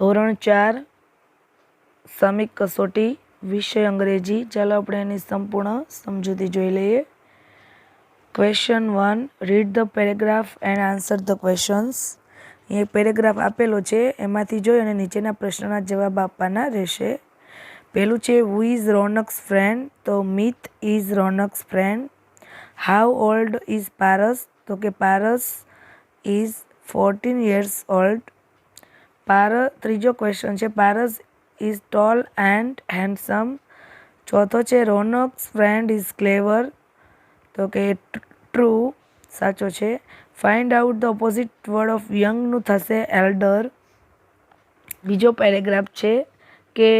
ધોરણ ચાર સામિક કસોટી, વિષય અંગ્રેજી. ચાલો આપણે એની સંપૂર્ણ સમજૂતી જોઈ લઈએ. Question one read the paragraph and answer the questions A paragraph આપેલો છે, એમાંથી જોઈ અને નીચેના પ્રશ્નના જવાબ આપવાના રહેશે. પહેલું છે હુ ઇઝ રોનક્સ ફ્રેન્ડ તો Mith is Ronak's friend how old is Paras? તો કે Paras is fourteen years old પાર ત્રીજો ક્વેશ્ચન છે Paras is tall and handsome ચોથો છે રોનક્સ ફ્રેન્ડ ઇઝ ક્લેવર તો કે ટ્રુ સાચો છે. Find out the opposite word of યંગનું થશે એલ્ડર બીજો પેરેગ્રાફ છે કે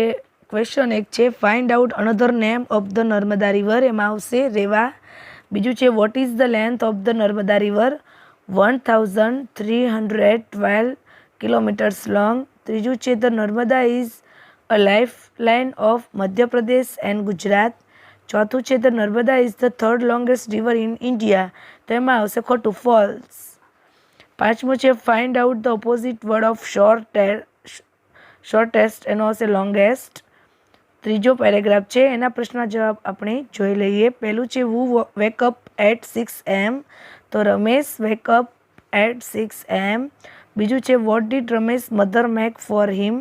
ક્વેશ્ચન એક છે find out another name of the Narmada river એમાં આવશે રેવા. બીજું છે what is the length of the Narmada river one thousand three hundred twelve kilometers long ત્રીજું છે the Narmada is a life line of Madhya Pradesh and Gujarat. ચોથું છે the Narmada is the third longest river in India તો એમાં આવશે ખોટું false પાંચમું છે find out the opposite word of short shortest એનો આવશે લોંગેસ્ટ ત્રીજો પેરેગ્રાફ છે, એના પ્રશ્નના જવાબ આપણે જોઈ લઈએ. પહેલું છે who wake up at six AM તો Ramesh wake up at six AM બીજું છે what did Ramesh mother make for him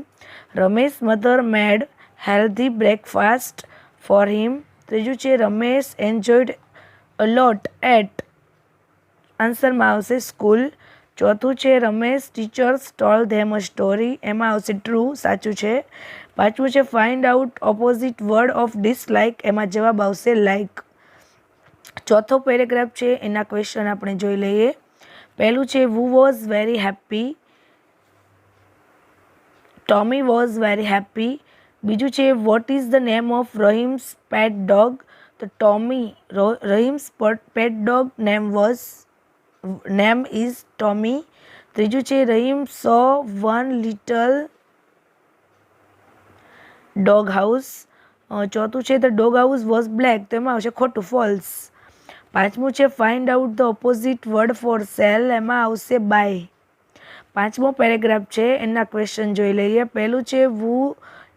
Ramesh mother made healthy breakfast for him ત્રીજું છે Ramesh enjoyed a lot at આન્સરમાં આવશે school ચોથું છે Ramesh teachers told them a story એમાં આવશે true સાચું છે. પાંચમું છે find out opposite word of dislike એમાં જવાબ આવશે લાઇક ચોથો પેરેગ્રાફ છે, એના ક્વેશ્ચન આપણે જોઈ લઈએ. પહેલું છે who was very happy Tommy was very happy બીજું છે what is the name of Rahim's pet dog તો Tommy Rahim's pet dog name was name is Tommy ત્રીજું છે Rahim saw one little dog house ચોથું છે the dog house was black તો એમાં આવશે ખોટું ફોલ્સ પાંચમું છે find out the opposite word for sell એમાં આવશે બાય પાંચમો પેરેગ્રાફ છે, એના ક્વેશ્ચન જોઈ લઈએ. પહેલું છે who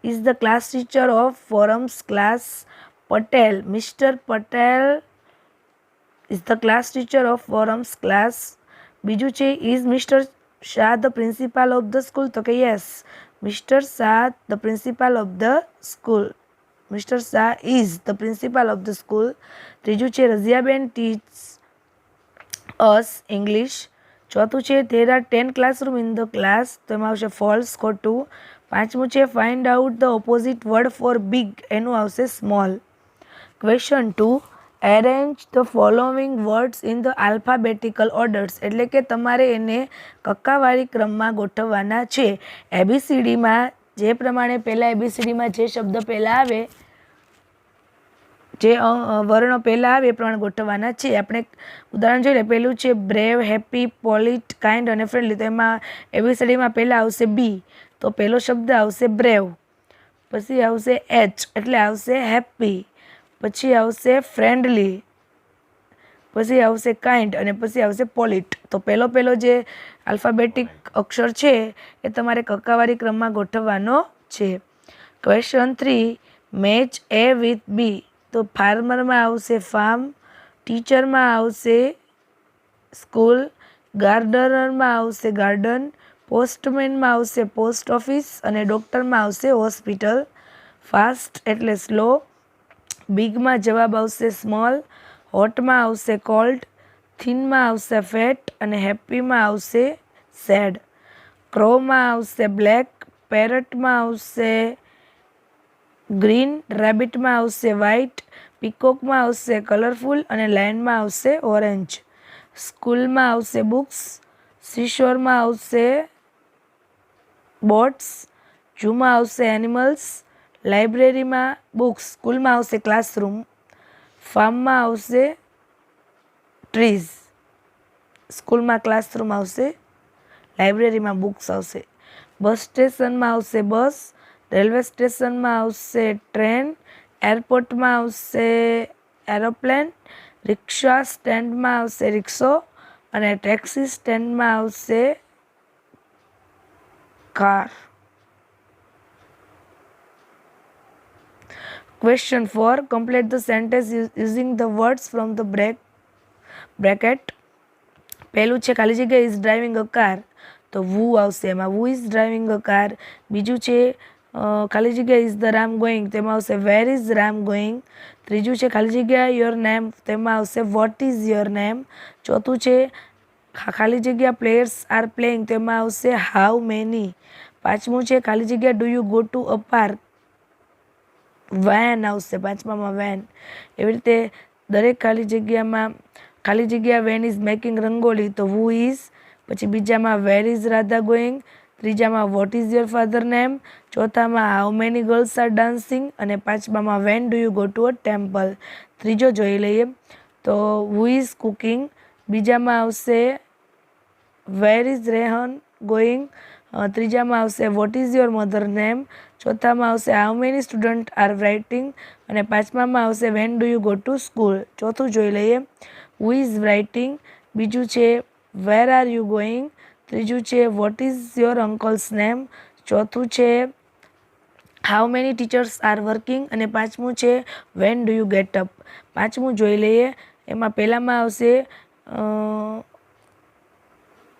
is the class teacher of Forum's class Patel? Mister Patel is the class teacher of Forum's class બીજું છે is mister Shah the principal of the school તો કે yes mister Shah the principal of the school mister Shah is the principal of the school ત્રીજું છે, રઝિયાબેન teach us English ચોથું છે there are ten classroom in the class તો એમાં આવશે false ખોટું પાંચમું છે find out the opposite word for big એનું આવશે small question two arrange the following words in the alphabetical orders એટલે કે તમારે એને કક્કાવાળી ક્રમમાં ગોઠવવાના છે. એબીસીડીમાં જે પ્રમાણે પહેલાં એબીસીડીમાં જે શબ્દ પહેલાં આવે, જે વર્ણો પહેલાં આવે એ પ્રમાણે ગોઠવવાના છે. આપણે ઉદાહરણ જોઈ લે, પહેલું છે બ્રેવ હેપી પોલિટ કાઇન્ડ અને ફ્રેન્ડલી તો એમાં એબીસીડીમાં પહેલાં આવશે બી તો પહેલો શબ્દ આવશે બ્રેવ પછી આવશે એચ એટલે આવશે હેપી પછી આવશે ફ્રેન્ડલી પછી આવશે કાઇન્ડ અને પછી આવશે પોલિટ તો પહેલો પહેલો જે આલ્ફાબેટિક અક્ષર છે, એ તમારે કક્કાવારી ક્રમમાં ગોઠવવાનો છે. Question three match A with B તો ફાર્મરમાં આવશે ફાર્મ ટીચરમાં આવશે સ્કૂલ ગાર્ડનરમાં આવશે ગાર્ડન પોસ્ટમેનમાં આવશે પોસ્ટ ઓફિસ અને ડૉક્ટરમાં આવશે હોસ્પિટલ ફાસ્ટ એટલે સ્લો બિગમાં જવાબ આવશે સ્મોલ હોટમાં આવશે કોલ્ડ, થીનમાં આવશે ફેટ અને હેપીમાં આવશે સેડ. ક્રોમાં આવશે બ્લેક, પેરટમાં આવશે ગ્રીન, રેબિટમાં આવશે વ્હાઇટ, પીકોકમાં આવશે કલરફુલ અને લાઇનમાં આવશે ઓરેન્જ. સ્કૂલમાં આવશે બુક્સ, સિશોરમાં આવશે બોટ્સ જૂમાં આવશે એનિમલ્સ, લાઇબ્રેરીમાં બુક્સ, સ્કૂલમાં આવશે ક્લાસરૂમ. ફાર્મમાં આવશે ટ્રીઝ સ્કૂલમાં ક્લાસરૂમ આવશે. લાઇબ્રેરીમાં બુક્સ આવશે. બસ સ્ટેશનમાં આવશે બસ રેલવે સ્ટેશનમાં આવશે ટ્રેન એરપોર્ટમાં આવશે એરોપ્લેન રિક્ષા સ્ટેન્ડમાં આવશે રિક્ષો અને ટેક્સી સ્ટેન્ડમાં આવશે car question four Complete the sentence using the words from the break bracket પહેલું છે ખાલી જગ્યા ઇઝ ડ્રાઇવિંગ અ કાર તો વુ આવશે એમાં. Who is driving a car બીજું છે ખાલી જગ્યા ઇઝ ધ રામ ગોઈંગ તેમાં આવશે વેર ઇઝ રામ ગોઈંગ ત્રીજું છે ખાલી જગ્યા યોર નેમ તેમાં આવશે વોટ ઇઝ યોર નેમ ચોથું છે ખાલી જગ્યા પ્લેયર્સ આર પ્લેઇંગ તેમાં આવશે હાઉ મેની પાંચમું છે ખાલી જગ્યા do you go to a park when આવશે, પાંચમામાં વેન એવી રીતે દરેક ખાલી જગ્યામાં, ખાલી જગ્યા વેન ઇઝ મેકિંગ રંગોલી, તો વુ ઇઝ પછી બીજામાં where is Radha going ત્રીજામાં what is your father name ચોથામાં how many girls are dancing અને પાંચમામાં when do you go to a temple ત્રીજો જોઈ લઈએ, તો વુ ઇઝ કુકિંગ બીજામાં આવશે વેર ઇઝ રેહન ગોઈંગ ત્રીજામાં આવશે what is your mother name ચોથામાં આવશે how many student are writing અને પાંચમામાં આવશે when do you go to school ચોથું જોઈ લઈએ હુ ઇઝ રાઇટિંગ બીજું છે વેર આર યુ ગોઈંગ ત્રીજું છે what is your uncle's name ચોથું છે how many teachers are working અને પાંચમું છે when do you get up પાંચમું જોઈ લઈએ, એમાં પહેલામાં આવશે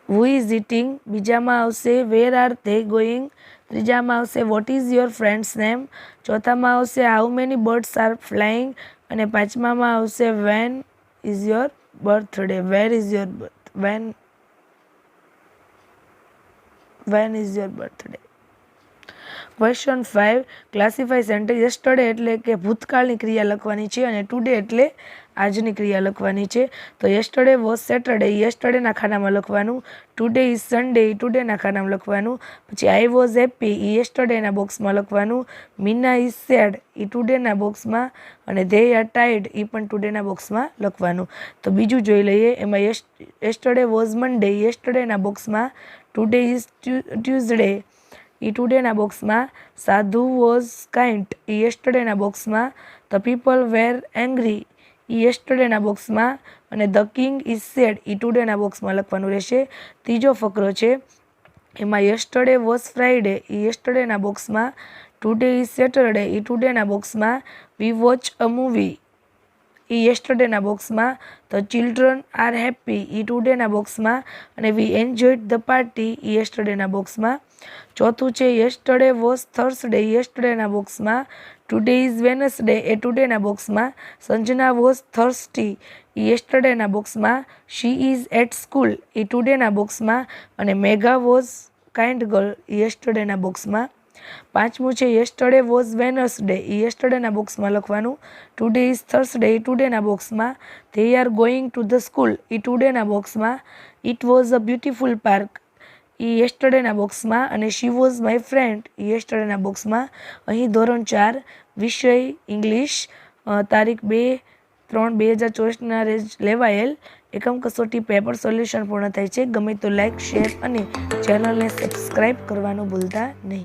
હુ ઇઝ ઇટિંગ બીજામાં આવશે વેર આર ધે ગોઈંગ ત્રીજામાં આવશે what is your friends name ચોથામાં આવશે how many birds are flying અને પાંચમામાં આવશે when is your birthday where is your birth when when is your birthday question five classify sentence yesterday એટલે કે ભૂતકાળની ક્રિયા લખવાની છે અને ટુડે એટલે આજની ક્રિયા લખવાની છે. તો યસ્ટરડે વોઝ સેટરડે યસ્ટરડેના ખાનામાં લખવાનું ટુડે ઇઝ સન્ડે એ ટુડેના ખાનામાં લખવાનું, પછી આઈ વોઝ હેપી એ યસ્ટરડેના બોક્સમાં લખવાનું મીના ઇઝ સેડ એ ટુડેના બોક્સમાં અને ધે આર ટાઈડ એ પણ ટુડેના બોક્સમાં લખવાનું. તો બીજું જોઈ લઈએ. એમાં યસ્ટરડે વોઝ મંડે યસ્ટરડેના બોક્સમાં ટુડે ઇઝ ટ્યુઝડે એ ટુડેના બોક્સમાં સાધુ વોઝ કાઇન્ટ એ યસ્ટરડેના બોક્સમાં ધ પીપલ વેર એંગ્રી યસ્ટરડેના બોક્સમાં અને ધ કિંગ ઇઝ સેડ એ ટુડેના બોક્સમાં લખવાનું રહેશે. ત્રીજો ફકરો છે, એમાં યેસ્ટરડે વોઝ ફ્રાઈડે એ યેસ્ટરડેના બોક્સમાં, ટુડે ઇઝ સેટરડે એ ટુડેના બોક્સમાં, વી વોચ અ મૂવી. એ યસ્ટરડેના બોક્સમાં. ધ ચિલ્ડ્રન આર હેપી એ ટુડેના બોક્સમાં અને વી એન્જોયડ ધ પાર્ટી એ યસ્ટરડેના બોક્સમાં. ચોથું છે, યસ્ટરડે વોઝ થર્સડે યસ્ટરડેના બોક્સમાં. ટુડે ઇઝ વેનસડે એ ટુડેના બોક્સમાં. સંજના વોઝ થર્સટી એ યસ્ટરડેના બોક્સમાં. શી ઇઝ એટ સ્કૂલ એ ટુડેના બોક્સમાં. અને મેઘા વોઝ કાઇન્ડ ગર્લ યસ્ટરડેના બોક્સમાં. પાંચમું છે યસ્ટરડે વોઝ વેનસડે એ યસ્ટરડેના બોક્સમાં લખવાનું. ટુડે ઇઝ થર્સડે એ ટુડેના બોક્સમાં they are going to the school એ ટુડેના બોક્સમાં it was a beautiful park એ યસ્ટરડેના બોક્સમાં અને શી વોઝ માય ફ્રેન્ડ એ યસ્ટરડેના બોક્સમાં અહીં ધોરણ ચાર, વિષય ઇંગ્લિશ તારીખ બે, ત્રણ, બે હજાર ચોવીસના રેજ લેવાયેલ એકમ કસોટી પેપર સોલ્યુશન પૂર્ણ થાય છે. ગમે તો લાઇક શેર અને ચેનલને સબસ્ક્રાઈબ કરવાનું ભૂલતા નહીં.